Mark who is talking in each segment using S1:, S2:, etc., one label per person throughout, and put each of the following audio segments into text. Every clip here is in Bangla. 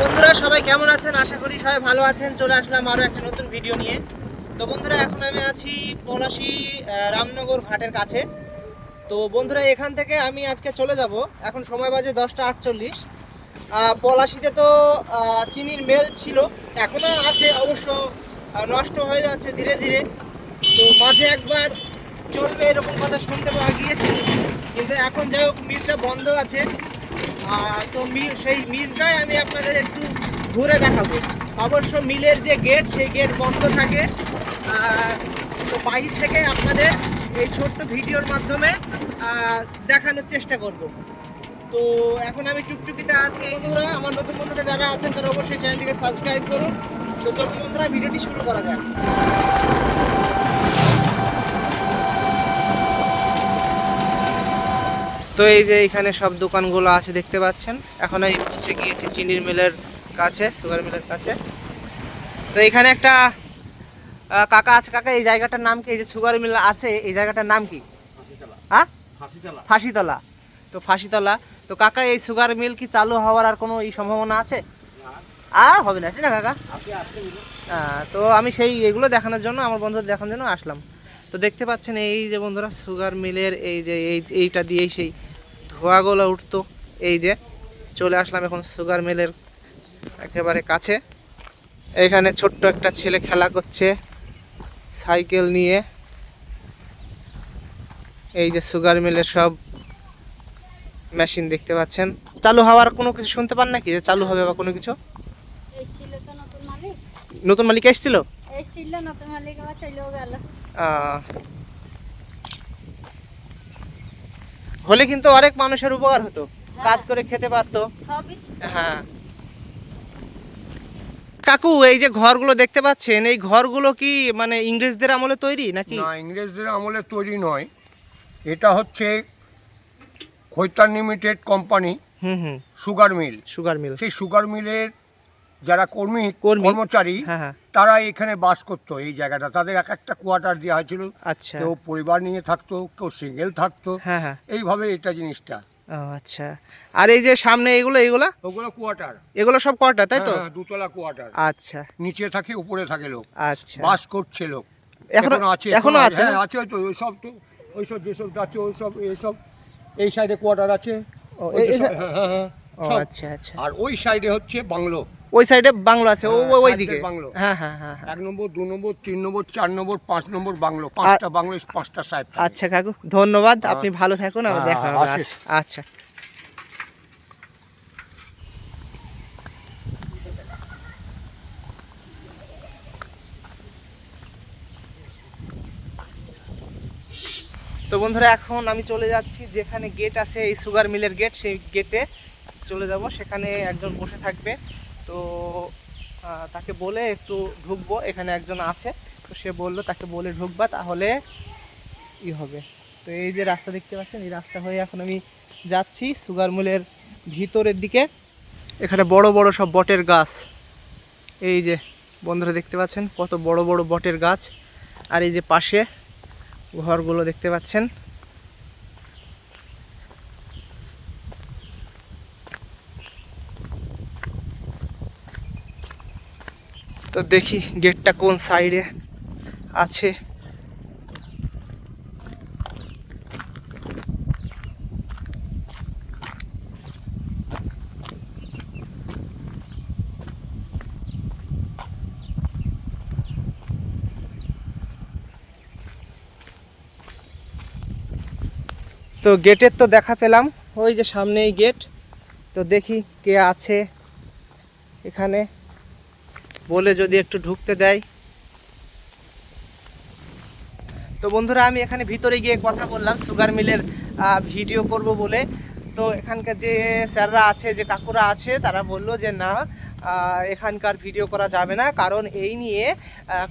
S1: বন্ধুরা, সবাই কেমন আছেন? আশা করি সবাই ভালো আছেন। চলে আসলাম আরও একটা নতুন ভিডিও নিয়ে। তো বন্ধুরা, এখন আমি আছি পলাশি রামনগর ঘাটের কাছে। তো বন্ধুরা, এখান থেকে আমি আজকে চলে যাব। এখন সময় বাজে দশটা আটচল্লিশ। পলাশিতে তো চিনির মেল ছিল। এখনও আছে, অবশ্য নষ্ট হয়ে যাচ্ছে ধীরে ধীরে। তো মাঝে একবার চলবে এরকম কথা শুনতে পাওয়া গিয়েছে। কিন্তু এখন যাই হোক, মিলটা বন্ধ আছে। তো সেই মিলটাই আমি আপনাদের একটু ঘুরে দেখাবো। অবশ্য মিলের যে গেট সেই গেট বন্ধ থাকে। তো বাইরে থেকে আপনাদের এই ছোট্ট ভিডিওর মাধ্যমে দেখানোর চেষ্টা করব। তো এখন আমি টুকটুকিতে আছি বন্ধুরা। আমার নতুন বন্ধুরা যারা আছেন, তারা অবশ্যই চ্যানেলটিকে সাবস্ক্রাইব করুন। তো চলুন বন্ধুরা, ভিডিওটি শুরু করা যাক। তো এই যে এখানে সব দোকানগুলো আছে দেখতে পাচ্ছেন। এখন আমি পৌঁছে গিয়েছি চিনির মিলের কাছে সুগার মিলের কাছে। তো এখানে একটা কাকা আছে। কাকা এই জায়গাটার নাম কি? এই যে সুগার মিল আছে এই জায়গাটার নাম কি? হ্যাঁ? ফাঁসিতলা। তো ফাঁসিতলা। তো কাকা এই সুগার মিল কি চালু হওয়ার আর কোনো এই সম্ভাবনা আছে? আর হবে না ঠিক না কাকা? তো আমি সেই এগুলো দেখানোর জন্য আমার বন্ধুদের দেখানোর জন্য আসলাম। তো দেখতে পাচ্ছেন এই যে বন্ধুরা সুগার মিলের এই যে এই এইটা দিয়েই সেই ধোঁয়াগুলো উঠতো। এই যে চলে আসলাম এখন সুগার মিলের একেবারে কাছে। এখানে ছোট্ট একটা ছেলে খেলা করছে সাইকেল নিয়ে। এই যে সুগার মিলের সব মেশিন দেখতে পাচ্ছেন। চালু হওয়ার কোনো কিছু শুনতে পান নাকি? যে চালু হবে বা কোনো কিছু?
S2: নতুন মালিক।
S1: এসেছিল?
S2: নতুন মালিক
S1: হলে কিন্তু অনেক মানুষের উপকার হতো। কাজ করে খেতে পারতো। হ্যাঁ। কাকু এই যে ঘরগুলো দেখতে পাচ্ছেন এই ঘরগুলো কি মানে ইংরেজদের আমলে তৈরি নাকি?
S3: না ইংরেজদের আমলে তৈরি নয়। এটা হচ্ছে খৈতান লিমিটেড কোম্পানি
S1: হুম হুম।
S3: Sugar mill.
S1: Sugar mill.
S3: সেই সুগার মিলের যারা কর্মী
S1: কর্মী।
S3: কর্মচারী
S1: হ্যাঁ হ্যাঁ।
S3: তারা এখানে বাস করতো এই জায়গাটা। তাদের এক একটা কোয়ার্টার দেওয়া হয়েছিল।
S1: আচ্ছা।
S3: কেউ পরিবার নিয়ে থাকতো কেউ সিঙ্গেল থাকতো।
S1: হ্যাঁ হ্যাঁ।
S3: এইভাবে এটা জিনিসটা।
S1: ও আচ্ছা। আর এই যে সামনে এগুলো এগুলো
S3: ওগুলো কোয়ার্টার।
S1: এগুলো সব কটা তাই তো?
S3: হ্যাঁ, দুতলা কোয়ার্টার।
S1: আচ্ছা।
S3: নিচে থাকে উপরে থাকে লোক।
S1: আচ্ছা।
S3: বাস করছে লোক।
S1: এখনো-
S3: আছে
S1: এখনও আছে
S3: হ্যাঁ
S1: না?
S3: আছে তো ওই সব তো ওই সব যেসব আছে ওই সব এইসব এই সাইডে কোয়ার্টার আছে।
S1: ও,
S3: ওই
S1: এই-
S3: যে
S1: এই
S3: সব-
S1: সা-
S3: হ্যাঁ, হ্যাঁ, হ্যাঁ,
S1: ও
S3: সব।
S1: আচ্ছা আচ্ছা।
S3: আর ওই সাইডে হচ্ছে বাংলো।
S1: ওই সাইডে বাংলো আছে ও
S3: হ্যাঁ,
S1: ওই দিকে।
S3: বাংলো।
S1: হ্যাঁ হ্যাঁ হ্যাঁ হ্যাঁ।
S3: এক নম্বর দু নম্বর তিন নম্বর চার নম্বর পাঁচ নম্বর বাংলো। পাঁচটা বাংলো পাঁচটা সাহেব
S1: আচ্ছা কাকু ধন্যবাদ। আপনি ভালো থাকুন আবার দেখা হবে। আচ্ছা আচ্ছা। তো বন্ধুরা এখন আমি চলে যাচ্ছি যেখানে গেট আছে এই সুগার মিলের গেট সেই গেটে চলে যাব। সেখানে একজন বসে থাকবে। তো তাকে বলে একটু ঢুকবো, এখানে একজন আছে। তো সে বলল, তাকে বলে ঢুকবা, তাহলে ই হবে। তো এই যে রাস্তা দেখতে পাচ্ছেন, এই রাস্তা হয়ে এখন আমি যাচ্ছি সুগার মিলের ভিতরের দিকে। এখানে বড় বড় সব বটের গাছ। এই যে, বন্ধুরা দেখতে পাচ্ছেন, কত বড় বড় বটের গাছ। আর এই যে পাশে ঘরগুলো দেখতে পাচ্ছেন। তো দেখি গেটটা কোন সাইডে আছে। তো গেটের তো দেখা পেলাম, ওই যে সামনেই গেট। তো দেখি কে আছে এখানে। বলে যদি একটু ঢুকতে দেয়। তো বন্ধুরা, আমি এখানে ভিতরে গিয়ে কথা বললাম, সুগার মিলের ভিডিও করব বলে। তো এখানকার যে স্যাররা আছে, যে কাকুরা আছে, তারা বলল যে না এখানকার ভিডিও করা যাবে না, কারণ এই নিয়ে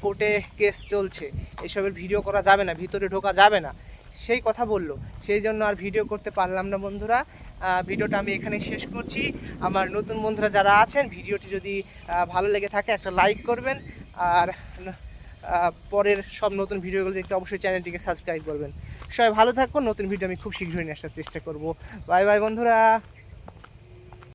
S1: কোর্টে কেস চলছে। এসবের ভিডিও করা যাবে না, ভিতরে ঢোকা যাবে না। সেই কথা বলল। সেই জন্য আর ভিডিও করতে পারলাম না বন্ধুরা। ভিডিওটা আমি এখানে শেষ করছি। আমার নতুন বন্ধুরা যারা আছেন, ভিডিওটি যদি ভালো লেগে থাকে, একটা লাইক করবেন। আর পরের সব নতুন ভিডিওগুলো দেখতে অবশ্যই চ্যানেলটিকে সাবস্ক্রাইব করবেন। সবাই ভালো থাকুন। নতুন ভিডিও আমি খুব শীঘ্রই নিয়ে আসার চেষ্টা করব। বাই বাই বন্ধুরা।